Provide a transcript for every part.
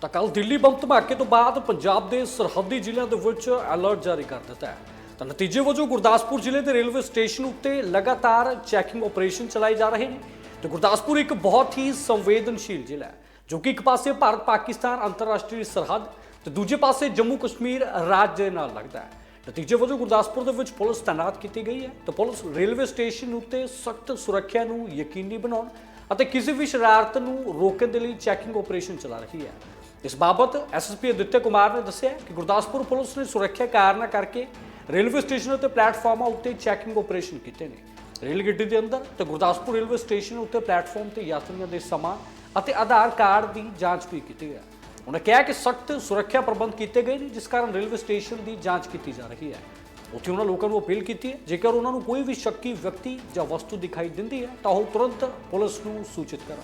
ਤਾਂ ਕੱਲ ਦਿੱਲੀ ਬੰਬ ਧਮਾਕੇ ਤੋਂ ਬਾਅਦ ਪੰਜਾਬ ਦੇ ਸਰਹੱਦੀ ਜ਼ਿਲ੍ਹਿਆਂ ਦੇ ਵਿੱਚ ਅਲਰਟ ਜਾਰੀ ਕਰ ਦਿੱਤਾ ਹੈ। ਤਾਂ ਨਤੀਜੇ ਵਜੋਂ ਗੁਰਦਾਸਪੁਰ ਜ਼ਿਲ੍ਹੇ ਦੇ ਰੇਲਵੇ ਸਟੇਸ਼ਨ ਉੱਤੇ ਲਗਾਤਾਰ ਚੈਕਿੰਗ ਆਪਰੇਸ਼ਨ ਚਲਾਏ ਜਾ ਰਹੇ ਨੇ ਤੇ ਗੁਰਦਾਸਪੁਰ ਇੱਕ ਬਹੁਤ ਹੀ ਸੰਵੇਦਨਸ਼ੀਲ ਜ਼ਿਲ੍ਹਾ ਹੈ, ਜੋ ਕਿ ਇੱਕ ਪਾਸੇ ਭਾਰਤ ਪਾਕਿਸਤਾਨ ਅੰਤਰਰਾਸ਼ਟਰੀ ਸਰਹੱਦ ਤੇ ਦੂਜੇ ਪਾਸੇ ਜੰਮੂ ਕਸ਼ਮੀਰ ਰਾਜ ਦੇ ਨਾਲ ਲੱਗਦਾ ਹੈ। ਨਤੀਜੇ ਵਜੋਂ ਗੁਰਦਾਸਪੁਰ ਦੇ ਵਿੱਚ ਪੁਲਿਸ ਤਾਇਨਾਤ ਕੀਤੀ ਗਈ ਹੈ ਤੇ ਪੁਲਿਸ ਰੇਲਵੇ ਸਟੇਸ਼ਨ ਉੱਤੇ ਸਖਤ ਸੁਰੱਖਿਆ ਨੂੰ ਯਕੀਨੀ ਬਣਾਉਣ ਅਤੇ ਕਿਸੇ ਵੀ ਸ਼ਰਾਰਤ ਨੂੰ ਰੋਕਣ ਦੇ ਲਈ ਚੈਕਿੰਗ ਆਪਰੇਸ਼ਨ ਚਲਾ ਰਹੀ ਹੈ। ਇਸ ਬਾਬਤ ਐਸਐਸਪੀ ਅਦਿੱਤਿਆ ਕੁਮਾਰ ਨੇ ਦੱਸਿਆ ਕਿ ਗੁਰਦਾਸਪੁਰ ਪੁਲਿਸ ਨੇ ਸੁਰੱਖਿਆ ਕਾਰਨਾਂ ਕਰਕੇ ਰੇਲਵੇ ਸਟੇਸ਼ਨ ਅਤੇ ਪਲੇਟਫਾਰਮਾਂ ਉੱਤੇ ਚੈਕਿੰਗ ਆਪਰੇਸ਼ਨ ਕੀਤੇ ਨੇ। ਰੇਲ ਗੱਡੀ ਦੇ ਅੰਦਰ ਤੇ ਗੁਰਦਾਸਪੁਰ ਰੇਲਵੇ ਸਟੇਸ਼ਨ ਉੱਤੇ ਪਲੇਟਫਾਰਮ ਤੇ ਯਾਤਰੀਆਂ ਦੇ ਸਮਾਂ ਅਤੇ ਆਧਾਰ ਕਾਰਡ ਦੀ ਜਾਂਚ ਵੀ ਕੀਤੀ ਹੈ ਉਹਨਾਂ ਕਿਹਾ ਕਿ ਸਖਤ ਸੁਰੱਖਿਆ ਪ੍ਰਬੰਧ ਕੀਤੇ ਗਏ ਨੇ, ਜਿਸ ਕਾਰਨ ਰੇਲਵੇ ਸਟੇਸ਼ਨ ਦੀ ਜਾਂਚ ਕੀਤੀ ਜਾ ਰਹੀ ਹੈ। ਉੱਥੇ ਉਹਨਾਂ ਲੋਕਾਂ ਨੂੰ ਅਪੀਲ ਕੀਤੀ ਹੈ, ਜੇਕਰ ਉਹਨਾਂ ਨੂੰ ਕੋਈ ਵੀ ਸ਼ੱਕੀ ਵਿਅਕਤੀ ਜਾਂ ਵਸਤੂ ਦਿਖਾਈ ਦਿੰਦੀ ਹੈ, ਤਾਂ ਉਹ ਤੁਰੰਤ ਪੁਲਿਸ ਨੂੰ ਸੂਚਿਤ ਕਰਨ।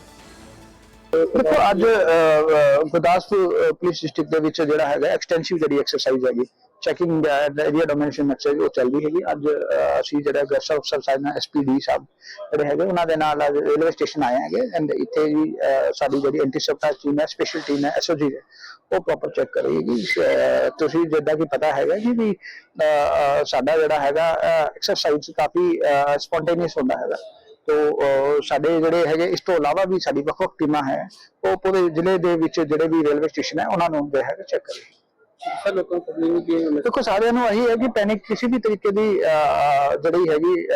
ਦੇਖੋ ਅੱਜ ਅਹ, ਗੁਰਦਾਸਪੁਰ ਪੁਲਿਸ ਡਿਸਟ੍ਰਿਕਟ ਦੇ ਵਿੱਚ ਜਿਹੜਾ ਹੈਗਾ ਐਕਸਟੈਂਸਿਵ ਜਿਹੜੀ ਐਕਸਰਸਾਈਜ਼ ਹੈਗੀ ਚੈਕਿੰਗ ਦਾ ਏਰੀਆ ਡੋਮੀਨੇਸ਼ਨ ਐਕਸਰਸਾਈਜ਼ ਉਹ ਚੱਲ ਰਹੀ ਹੈਗੀ। ਅੱਜ ਅਸੀਂ ਜਿਹੜਾ ਗੈਸਟ ਅਫਸਰ ਸਾਹਿਬ ਨਾਲ ਐਸਪੀਡੀ ਸਾਹਿਬ ਜਿਹੜੇ ਹੈਗੇ ਉਹਨਾਂ ਦੇ ਨਾਲ ਰੇਲਵੇ ਸਟੇਸ਼ਨ ਆਏ ਹੈਗੇ ਐਂਡ ਇੱਥੇ ਜੀ ਸਾਡੀ ਜਿਹੜੀ ਐਂਟੀਸੈਪਟਾ ਟੀਮ ਹੈ ਸਪੈਸ਼ਲ ਟੀਮ ਹੈ ਐਸਓਜੀ ਹੈ ਉਹ ਪ੍ਰੋਪਰ ਚੈੱਕ ਕਰ ਰਹੀ ਹੈਗੀ। ਤੁਸੀਂ ਜਿੱਦਾਂ ਕਿ ਪਤਾ ਹੈਗਾ ਕਿ ਵੀ ਸਾਡਾ ਜਿਹੜਾ ਹੈਗਾ ਐਕਸਰਸਾਈਜ਼ ਕਾਫੀ ਸਪੌਂਟੇਨੀਅਸ ਹੁੰਦਾ ਹੈਗਾ। ਤੋ ਸਾਡੇ ਜਿਹੜੇ ਹੈਗੇ ਇਸ ਤੋਂ ਇਲਾਵਾ ਵੀ ਸਾਡੀ ਵੱਖ ਵੱਖ ਟੀਮਾਂ ਹੈ ਉਹ ਪੂਰੇ ਜ਼ਿਲ੍ਹੇ ਦੇ ਵਿੱਚ ਜਿਹੜੇ ਵੀ ਰੇਲਵੇ ਸਟੇਸ਼ਨ ਹੈ ਉਹਨਾਂ ਨੂੰ ਜੋ ਹੈਗਾ ਚੈੱਕ ਕਰੇ ਸਰ ਲੋਕਾਂ ਨੂੰ ਕੰਪਲੇਨ ਕੀ ਹੈ ਦੇਖੋ ਸਾਰਿਆਂ ਨੂੰ ਇਹੀ ਹੈ ਕਿ ਪੈਨਿਕ ਕਿਸੇ ਵੀ ਤਰੀਕੇ ਦੀ ਜਿਹੜੀ ਹੈਗੀ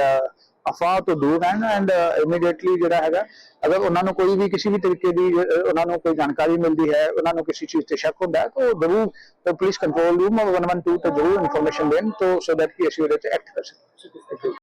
ਅਫਵਾਹ ਤੋਂ ਦੂਰ ਰਹਿਣ ਐਂਡ ਇਮੀਡੀਏਟਲੀ ਜਿਹੜਾ ਹੈਗਾ ਅਗਰ ਉਹਨਾਂ ਨੂੰ ਕੋਈ ਵੀ ਕਿਸੇ ਵੀ ਤਰੀਕੇ ਦੀ ਉਹਨਾਂ ਨੂੰ ਕੋਈ ਜਾਣਕਾਰੀ ਮਿਲਦੀ ਹੈ ਉਹਨਾਂ ਨੂੰ ਕਿਸੇ ਚੀਜ਼ ਤੇ ਸ਼ੱਕ ਹੁੰਦਾ ਹੈ ਤਾਂ ਉਹ ਜ਼ਰੂਰ ਪੁਲਿਸ ਕੰਟਰੋਲ ਰੂਮ 112 ਤੇ ਜ਼ਰੂਰ ਇਨਫੋਰਮੇਸ਼ਨ ਦੇਣ ਤੋਂ ਸੋ ਦੈਟ ਕਿ ਅਸੀਂ ਉਹਦੇ ਤੇ ਐਕਟ ਕਰ ਸਕੀਏ।